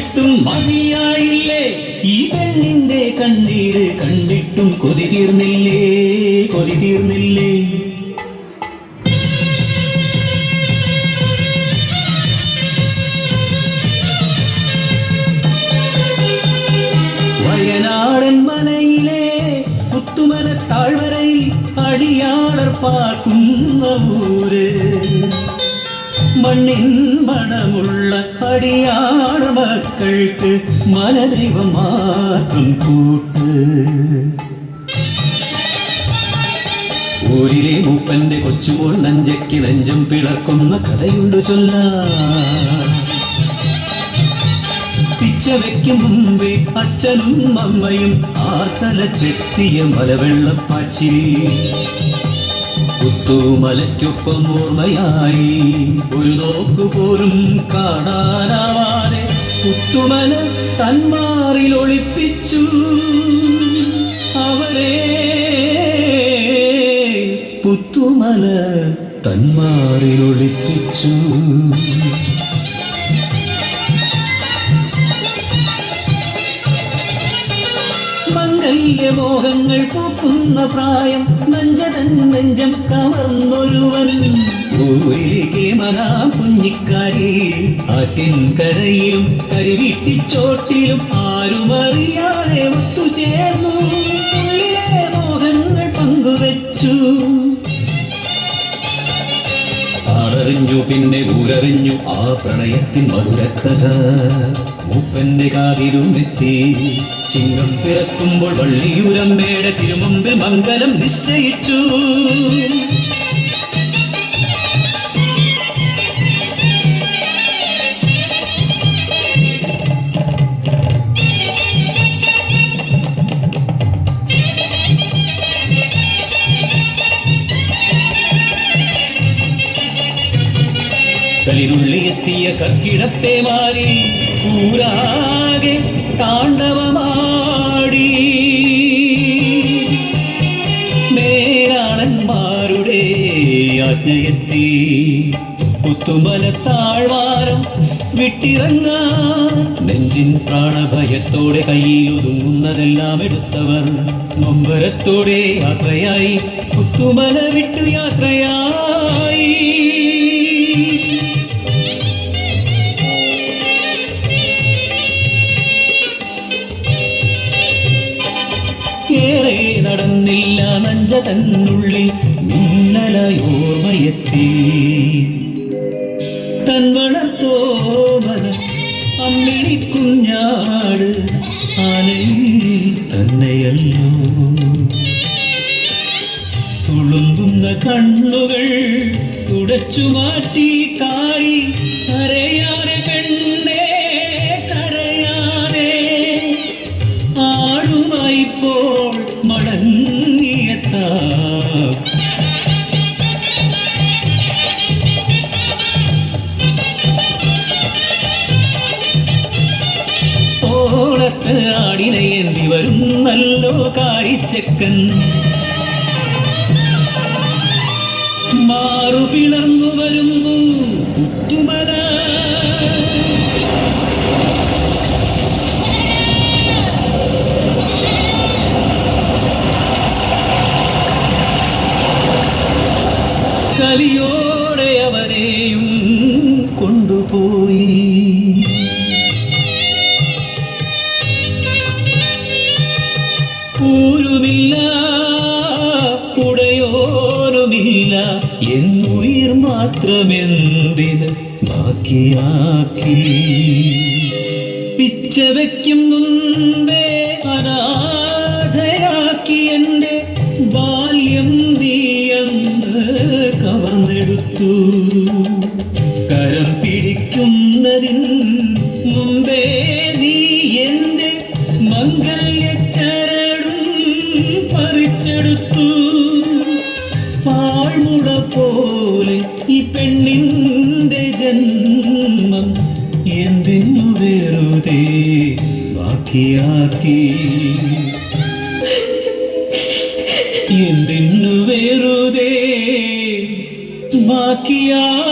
കണ്ടിട്ടും മതിയായില്ലേ ഈ പെണ്ണിന്റെ കണ്ണീര് കണ്ടിട്ടും കൊതി തീർന്നില്ലേ കൊതി തീർന്നില്ലേ വയനാടൻ മനയിലെ പുത്തുമല താഴ്വരയിൽ അടിയാളർ പാർക്കുന്ന ഊര് മണ്ണിൻ മണമുള്ള അടിയാള മക്കൾക്ക് മനദൈവം കൂട്ട്. ഊരിലെ മൂപ്പന്റെ കൊച്ചുപോൾ നഞ്ചയ്ക്ക് നെഞ്ചം പിളർക്കുന്ന കഥയുണ്ട് ചൊല്ല പിച്ചവയ്ക്ക് മുമ്പേ അച്ഛനും അമ്മയും ആർത്തല ചെത്തിയ മലവെള്ളപ്പാച്ചി പുത്തുമലയ്ക്കൊപ്പം ഓർമ്മയായി. ഒരു നോക്കുപോലും കാണാനാവാതെ പുത്തുമല തന്മാറിൽ ഒളിപ്പിച്ചു. അവരെ പുത്തുമല തന്മാറിൽ ഒളിപ്പിച്ചു. മംഗല്യമോഹങ്ങൾ പൂക്കുന്ന പ്രായം നഞ്ചതൻ നെഞ്ചം കവർന്നൊരുവൻ. മനാ കുഞ്ഞിക്കാരി ആറ്റിൻ കരയിലും കരിവിട്ടിച്ചോട്ടിലും ആരുമറിയാതെ ഒത്തുചേർന്നു. മോഹങ്ങൾ പങ്കുവച്ചു. ആളറിഞ്ഞു പിന്നെ ഊരറിഞ്ഞു ആ പ്രണയത്തിൻ മധുരക്കഥ. മൂപ്പന്റെ കാതിലും എത്തി. ചിങ്ങം പിറക്കുമ്പോൾ വള്ളിയൂരമ്മയുടെ തിരുമുമ്പിൽ മംഗലം നിശ്ചയിച്ചു. കളിരുള്ളിയെത്തിയ കക്കിടത്തെ മാറി ഊരാകെ താണ്ഡവമാടി. മേലാണന്മാരുടെ ആജ്ഞയെത്തി പുത്തുമല താഴ്വാരം വിട്ടിറങ്ങ. നെഞ്ചിൻ പ്രാണഭയത്തോടെ കയ്യിൽ ഒതുങ്ങുന്നതെല്ലാം എടുത്തവർ നൊമ്പരത്തോടെ യാത്രയായി പുത്തുമല വിട്ടു യാത്രയായി. നടന്നില്ല നഞ്ച തന്നുള്ളിൽ മിന്നലായി ഓർമ്മയെത്തി തൻവളത്തോമന അമ്മിണി കുഞ്ഞാട് ആനയിൽ തന്നെയല്ലോ. തുളുമ്പുന്ന കണ്ണുകൾ തുടച്ചു മാറ്റി കായി കരയാതെ എന്തി വരും നല്ലോ കാരിച്ചക്കൻ മാറു പിളർന്നു വരുന്നു പുത്തുമല. കലിയോടെ അവരെയും കൊണ്ടുപോയി ൂരുമില്ല ഉടയോരുമില്ല എന്നുയിർ മാത്രമെന്തിന് ബാക്കിയാക്കി? പിച്ച വയ്ക്കും മുമ്പേ അനാഥയാക്കി എന്റെ ബാല്യം നീയെന്ന് കവർന്നെടുത്തു. കരം പിടിക്കുന്നതിൻ മുമ്പേ നീ എന്റെ മംഗല്യച്ചരടും പെണ്ണിന്റെ ജന്മം എന്തിനു വെറുതെ ബാക്കിയാക്കി? എന്തിനു വെറുതെ ബാക്കിയാക്കി